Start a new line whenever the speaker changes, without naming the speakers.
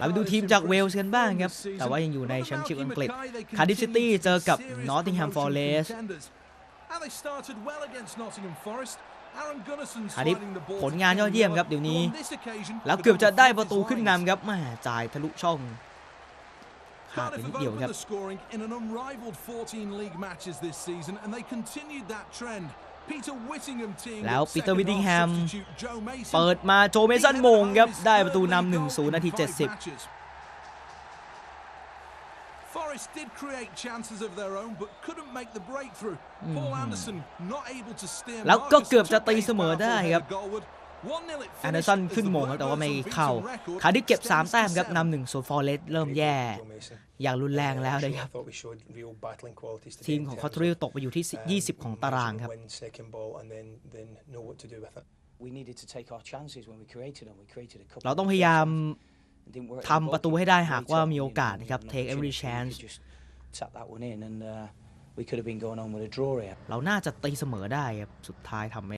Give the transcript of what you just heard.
ไปดูทีมจากเวลส์กันบ้างครับแต่ว่ายังอยู่ในแชมเปี้ยนชิพอังกฤษ คาร์ดิฟซิตี้เจอกับนอตติงแฮมฟอร์เรสตคาร์ดิฟผลงานยอดเยี่ยมครับเดี๋ยวนี้แล้วเกือบจะได้ประตูขึ้นนำครับมาจ่ายทะลุช่องขาดไปนิดเดียวครับแล้วปีเตอร์วิตติงแฮมเปิดมาโจเมสันมงครับได้ประตูนำ 1 0 นาที 70 แล้วก็เกือบจะตีเสมอได้ครับแอนเดอร์สันขึ้นมงแต่ว่าไม่เข้าคาดิเก็บ 3แต้มครับนำหนึ่งโซนฟอร์เรสเริ่มแย่ อย่างรุนแรงแล้วนะครับ ทีมของคอทริลตกไปอยู่ที่ 20 ของตารางครับ เราต้องพยายามทำประตูให้ได้หากว่ามีโอกาสนะครับ take every chance เราน่าจะตีเสมอได้ครับสุดท้ายทำไม่